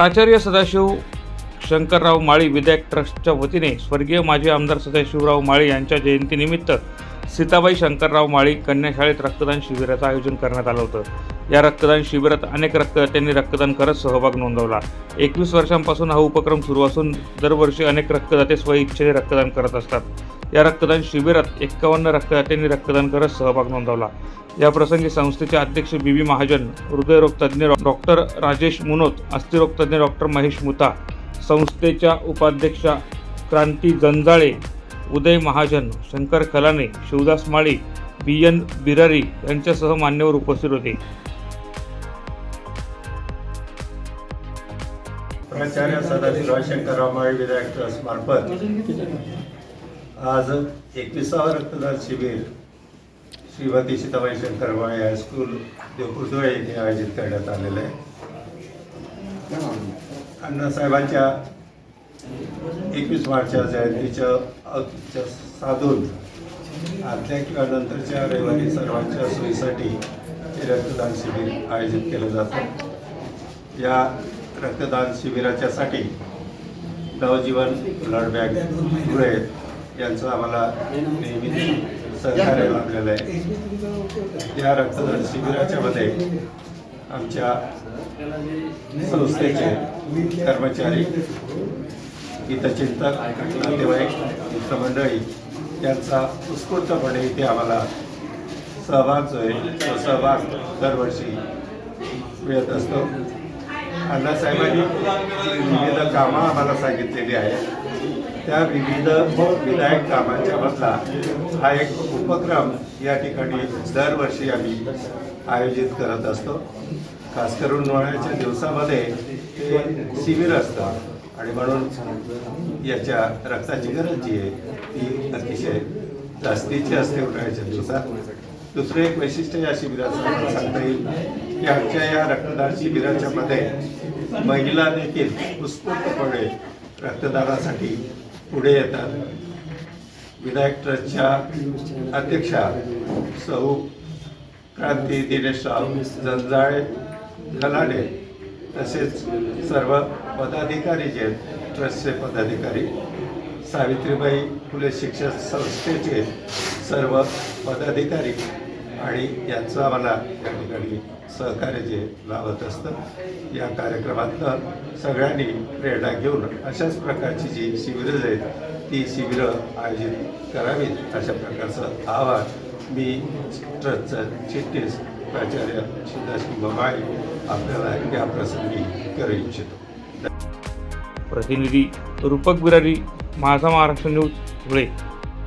प्राचार्य सदाशिव शंकरराव माळी विधायक ट्रस्टच्या वतीने स्वर्गीय माजी आमदार सदाशिवराव माळी यांच्या जयंतीनिमित्त सीताबाई शंकरराव माळी कन्याशाळेत रक्तदान शिबिराचं आयोजन करण्यात आलं होतं. या रक्तदान शिबिरात अनेक रक्तदात्यांनी रक्तदान करत सहभाग नोंदवला. एकवीस वर्षांपासून हा उपक्रम सुरू असून दरवर्षी अनेक रक्तदाते स्वइच्छेने रक्तदान करत असतात. या रक्तदान शिबिरात एक्कावन्न रक्तदात्यांनी रक्तदान करत सहभाग नोंदवला. या प्रसंगी संस्थेचे अध्यक्ष बी बी महाजन हृदयरोगतज्ञ डॉक्टर राजेश मुनोत अस्थिरोगतज्ञ डॉक्टर महेश मुता संस्थेच्या उपाध्यक्षा क्रांती जंजाळे उदय महाजन शंकर कलाने शिवदास माळी बी एन बिरारी यांच्यासह मान्यवर उपस्थित होते. प्राचार्य सदाशिवराव शंकरराव माळी मार्फत आज एकविसावं रक्तदान शिबिर श्रीमती सीताबाई शंकरमाळी हायस्कूल देवपुरदुळे येथे आयोजित करण्यात आलेलं आहे. अण्णासाहेबांच्या एकवीस मार्चच्या जयंतीच्या साधून आदल्या किंवा नंतरच्या रविवारी सर्वांच्या सोयीसाठी हे रक्तदान शिबिर आयोजित केलं जातं. या रक्तदान शिबिराच्यासाठी नवजीवन ब्लड बँक धुळे यांचं आम्हाला नेहमी सहकार्य लाभलेलं आहे. या रक्तदान शिबिराच्या मध्ये आमच्या संस्थेचे कर्मचारी हितचिंतक नातेवाईक मित्रमंडळी यांचा उत्स्फूर्तपणे इथे आम्हाला सहभाग जो आहे तो सहभाग दरवर्षी मिळत असतो. अण्णासाहेबांनी विविध कामं आम्हाला सांगितलेली आहेत त्या विविध विधायक कामांच्या बदला हा एक उपक्रम या ठिकाणी दरवर्षी आम्ही आयोजित करत असतो. खास करून उन्हाळ्याच्या दिवसामध्ये ते शिबिर असतं आणि म्हणून याच्या रक्ताची गरज जी आहे ती अतिशय जास्तीची असते उन्हाळ्याच्या दिवसात. दुसरं एक वैशिष्ट्य या शिबिराचं सांगता येईल की आमच्या या रक्तदान शिबिराच्या मध्ये महिला देखील उत्स्फूर्तपणे रक्तदानासाठी पुढे येतात. विनायक ट्रस्टच्या अध्यक्षा सौ क्रांती दिनेश राव जंजाळे खलाने तसेच सर्व पदाधिकारी जे आहेत ट्रस्टचे पदाधिकारी सावित्रीबाई फुले शिक्षण संस्थेचे सर्व पदाधिकारी आणि यांचं आम्हाला या ठिकाणी सहकार्य जे लाभत असतं या कार्यक्रमातनं सगळ्यांनी प्रेरणा घेऊन अशाच प्रकारची जी शिबिरं आहेत ती शिबिरं आयोजित करावीत अशा प्रकारचं आवाहन मी ट्रस्टचं चिटणीस प्राचार्य सिद्धाशिव बमाळी आपल्याला या प्रसंगी करू इच्छितो. प्रतिनिधी रूपक बिरारी माझा महाराष्ट्र न्यूज धुळे.